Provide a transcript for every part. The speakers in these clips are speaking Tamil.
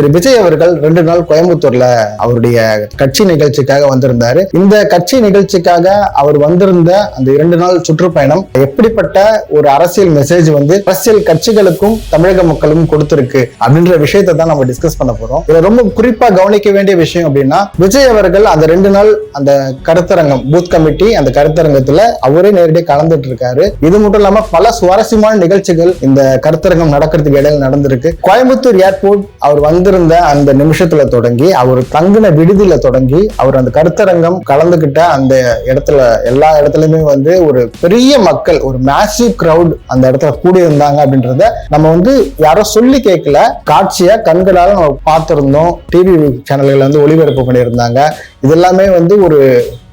திரு விஜய் அவர்கள் ரெண்டு நாள் கோயம்புத்தூர்ல அவருடைய கட்சி நிகழ்ச்சிக்காக வந்திருந்தாரு. இந்த கட்சி நிகழ்ச்சிக்காக அவர் வந்திருந்த அந்த இரண்டு நாள் சுற்றுப்பயணம் எப்படிப்பட்ட ஒரு அரசியல் மெசேஜ் வந்து அரசியல் கட்சிகளுக்கும் தமிழக மக்களுக்கும் கொடுத்திருக்கு அப்படின்ற விஷயத்தை தான் நம்ம டிஸ்கஸ் பண்ண போறோம். இதுல ரொம்ப குறிப்பா கவனிக்க வேண்டிய விஷயம் அப்படின்னா விஜய் அவர்கள் அந்த ரெண்டு நாள் அந்த கருத்தரங்கம் பூத் கமிட்டி அந்த கருத்தரங்கத்துல அவரே நேரடியாக கலந்துட்டு இருக்காரு. இது மட்டும் இல்லாம பல சுவாரஸ்யமான நிகழ்ச்சிகள் இந்த கருத்தரங்கம் நடக்கிறதுக்கு இடையில நடந்திருக்கு. கோயம்புத்தூர் ஏர்போர்ட் அவர் வந்து இருந்த அந்த நிமிஷத்துல தொடங்கி அவர் தங்கின விடுதியில தொடங்கி அவர் அந்த கருத்தரங்கம் கலந்துகிட்ட அந்த இடத்துல எல்லா இடத்துலயுமே வந்து ஒரு பெரிய மக்கள் ஒரு மேசிவ் கிரவுட் அந்த இடத்துல கூடி இருந்தாங்க அப்படின்றத நம்ம வந்து யாரோ சொல்லி கேட்கல. காட்சியை கண்களால் நம்ம பார்த்திருந்தோம். டிவி சேனல்கள் வந்து ஒளிபரப்பு பண்ணியிருந்தாங்க. இது எல்லாமே வந்து ஒரு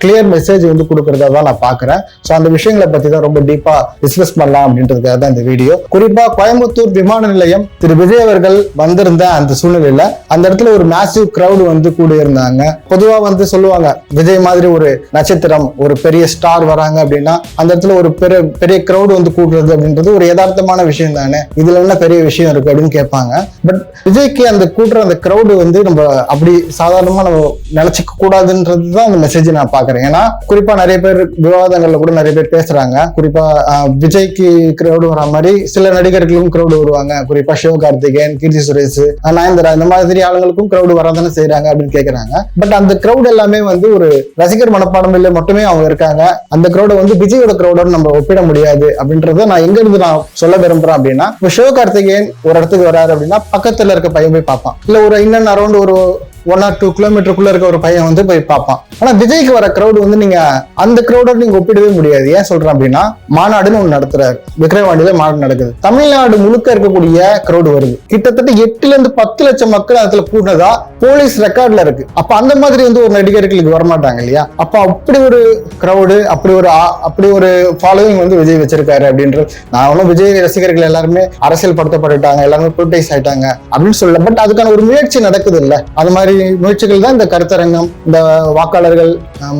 கிளியர் மெசேஜ் வந்து கொடுக்கறதா தான் நான் பாக்குறேன் ஸோ அந்த விஷயங்களை பத்தி தான் ரொம்ப டீப்பா டிஸ்கஸ் பண்ணலாம் அப்படின்றதுக்காக தான் இந்த வீடியோ குறிப்பா கோயம்புத்தூர் விமான நிலையம் திரு விஜய் அவர்கள் வந்திருந்த அந்த சூழ்நிலையில அந்த இடத்துல ஒரு மேசிவ் கிரௌடு வந்து கூட இருந்தாங்க பொதுவா வந்து சொல்லுவாங்க விஜய் மாதிரி ஒரு நட்சத்திரம் ஒரு பெரிய ஸ்டார் வராங்க அப்படின்னா அந்த இடத்துல ஒரு பெரிய பெரிய கிரௌடு வந்து கூடுறது அப்படின்றது ஒரு யதார்த்தமான விஷயம் தானே? இதுல என்ன பெரிய விஷயம் இருக்கு? அப்படின்னு கேட்பாங்க. பட் விஜய்க்கு அந்த கூட்டுற அந்த கிரௌடு வந்து நம்ம அப்படி சாதாரணமா நம்ம நினைச்சுக்க கூடாதுன்றது தான் அந்த மெசேஜ் நான் பாக்குறேன் ஏன்னா குறிப்பா நிறைய பேர் விவாதங்கள்ல கூட நிறைய பேர் பேசுறாங்க. குறிப்பா விஜய்க்கு கிரௌடு வர மாதிரி சில நடிகர்களுக்கும் கிரௌடு வருவாங்க. குறிப்பா சிவகார்த்திகேயன் கீர்த்தி சுரேஷ் நயன்தரா இந்த மாதிரி ஆளுங்களுக்கும் கிரௌடு வரதானே செய்றாங்க அப்படின்னு கேக்குறாங்க. பட் அந்த கிரௌட் எல்லாமே வந்து ஒரு ரசிகர் மனப்பான்மையில மட்டுமே அவங்க இருக்காங்க. அந்த கிரௌட வந்து விஜயோட கிரௌடோட நம்ம ஒப்பிட முடியாது அப்படின்றத நான் எங்க இருந்து நான் சொல்ல விரும்புறேன் அப்படின்னா இப்போ சிவகார்த்திகேயன் ஒரு இடத்துக்கு வராரு அப்படின்னா பக்கத்துல இருக்க பையன் போய் பார்ப்பான். இல்ல ஒரு இன்னும் அரௌண்ட் ஒரு ஒன் ஆர் டூ கிலோமீட்டருக்குள்ள இருக்க ஒரு பையன் வந்து போய் பார்ப்பான். ஆனா விஜய்க்கு வர க்ரௌடு வந்து நீங்க அந்த கிரௌடோட நீங்க ஒப்பிடவே முடியாது. ஏன் சொல்றேன் அப்படின்னா மாநாடுன்னு ஒண்ணு நடத்துறாரு. விக்ரவாண்டியில மாநாடு நடக்குது. தமிழ்நாடு முழுக்க இருக்கக்கூடிய க்ரௌடு வருது. கிட்டத்தட்ட எட்டுல இருந்து பத்து லட்சம் மக்கள் அதுல கூடுனதா போலீஸ் ரெக்கார்ட்ல இருக்கு. அப்ப அந்த மாதிரி வந்து ஒரு நடிகர்களுக்கு வரமாட்டாங்க இல்லையா? அப்ப அப்படி ஒரு கிரௌடு அப்படி ஒரு அப்படி ஒரு ஃபாலோவிங் வந்து விஜய் வச்சிருக்காரு அப்படின்றது நான் ஒன்றும் விஜய் ரசிகர்கள் எல்லாருமே அரசியல் படுத்தப்பட்டுட்டாங்க எல்லாருமே பொலிட்டைஸ் ஆயிட்டாங்க அப்படின்னு சொல்லல. பட் அதுக்கான ஒரு முயற்சி நடக்குது இல்ல? அது மாதிரி முயற்சிகள் தான் இந்த கருத்தரங்கம் இந்த வாக்காளர்கள்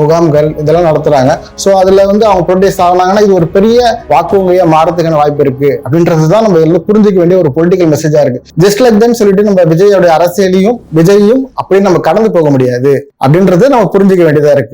முகாம்கள் இதெல்லாம் நடத்துறாங்க. சோ அதுல வந்து அவங்க ப்ரொடியூஸ் ஆகினாங்கன்னா இது ஒரு பெரிய வாக்குவங்கியா மாறதுக்கான வாய்ப்பு இருக்கு. அப்படின்றது தான் நம்ம எல்லாம் புரிஞ்சுக்க வேண்டிய ஒரு பொலிட்டிக்கல் மெசேஜா இருக்கு. ஜஸ்ட் லைக் தான் சொல்லிட்டு நம்ம விஜயோட அரசியலையும் விஜயையும் அப்படியே நம்ம கடந்து போக முடியாது. அப்படின்றது நம்ம புரிஞ்சுக்க வேண்டியதா இருக்கு.